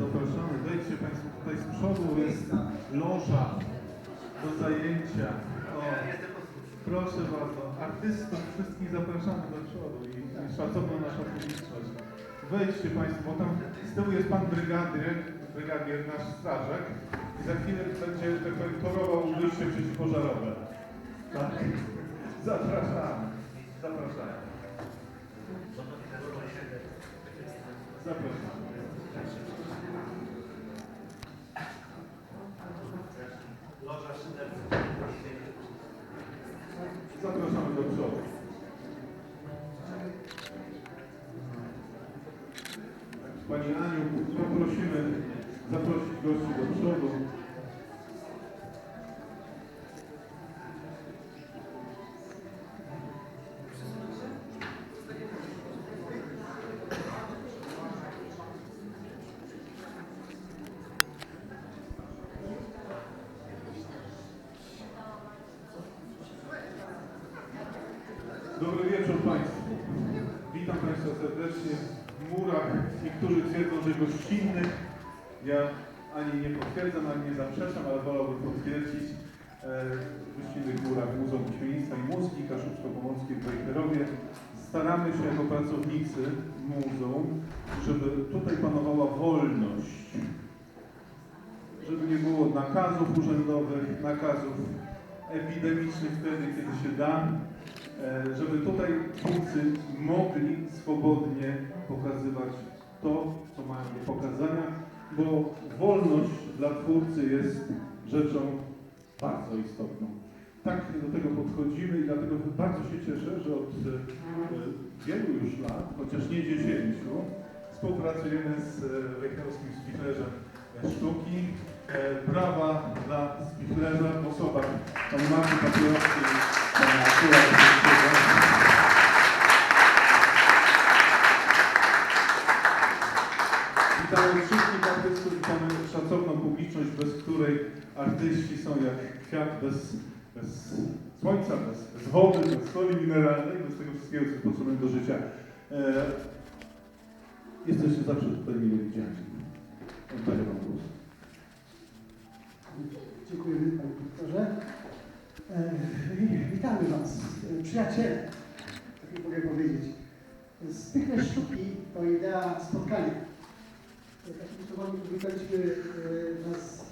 Zapraszamy, wejdźcie Państwo tutaj z przodu, jest loża do zajęcia. O, proszę bardzo, artystów wszystkich zapraszamy do przodu i, i szacowna nasza publiczność. Wejdźcie Państwo, bo tam z tyłu jest Pan Brygadier, Brygadier, nasz strażak i za chwilę będzie tak powiem, torował wyjście przeciwpożarowe. Tak. Zapraszamy, zapraszamy. Zapraszamy. Loża szydercza. Zapraszamy do przodu. Pani Aniu, poprosimy zaprosić gości do przodu. Dobry wieczór Państwu. Witam Państwa serdecznie w murach. Niektórzy twierdzą, że gościnnych. Ja ani nie potwierdzam, ani nie zaprzeczam, ale wolałbym potwierdzić. E, w gościnnych murach Muzeum Piśmiennictwa i Muzyki Kaszubsko-Pomorskie w Wejherowie. Staramy się jako pracownicy muzeum, żeby tutaj panowała wolność. Żeby nie było nakazów urzędowych, nakazów epidemicznych wtedy, kiedy się da, e, żeby tutaj twórcy mogli swobodnie pokazywać to, co mają do pokazania, bo wolność dla twórcy jest rzeczą bardzo istotną. Tak do tego podchodzimy i dlatego bardzo się cieszę, że od e, wielu już lat, chociaż nie dziesięciu, współpracujemy z e, Wejherowskim Spichlerzem Sztuki. E, Brawa dla Spichlerza w osobach pani Marty Papierowskiej, Wysockiego. Witamy wszystkich artystów, witamy szacowną publiczność, bez której artyści są jak kwiat bez, bez słońca, bez, bez wody, bez soli mineralnej, bez tego wszystkiego, co jest potrzebne do życia. E, jesteście zawsze tutaj mile Witamy Was, e, przyjaciele, tak mogę powiedzieć. Stychne sztuki to idea spotkania. E, Takim słowami powitaliśmy e, nas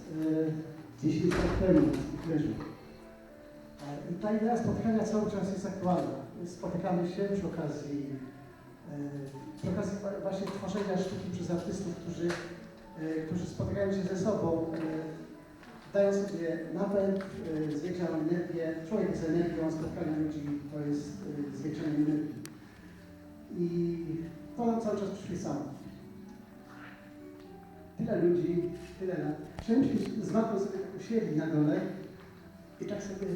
e, 10 lat temu w Stiklerzu. E, I ta idea spotkania cały czas jest aktualna. Spotykamy się przy okazji, przy okazji właśnie tworzenia sztuki przez artystów, którzy, którzy spotykają się ze sobą, dają sobie napęd, y, zwiększają energię. Człowiek jest energią, spotkanie ludzi to jest y, zwiększenie energii. I to cały czas przyświecało. Tyle ludzi, tyle lat. Wszędzie z matką sobie usiedli na dole i tak sobie,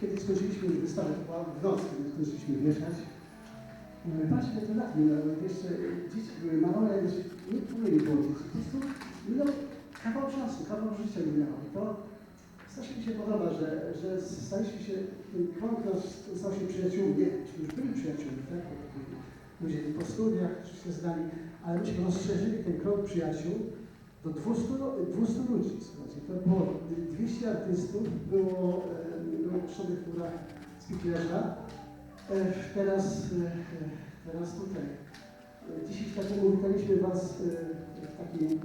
kiedy skończyliśmy wystawę, to była w nocy, kiedy skończyliśmy wieszać, mówię, patrz, ile to lat minęło, jeszcze dzieci były małe, jeszcze nie było dzieci. Po prostu minął kawał czasu, kawał życia minęło. I to strasznie mi się podoba, że, że staliśmy się, ten nasz stał się przyjaciółmi. Nie, myśmy już byli przyjaciółmi, tak? Ludzie po studiach, którzy się znali, ale myśmy rozszerzyli ten krąg przyjaciół do 200, lu- 200 ludzi. Słuchajcie, to było 200 artystów, było, było w chórach Spiklerza. E, Teraz, e, teraz tutaj. 10 lat temu witaliśmy Was e, w takim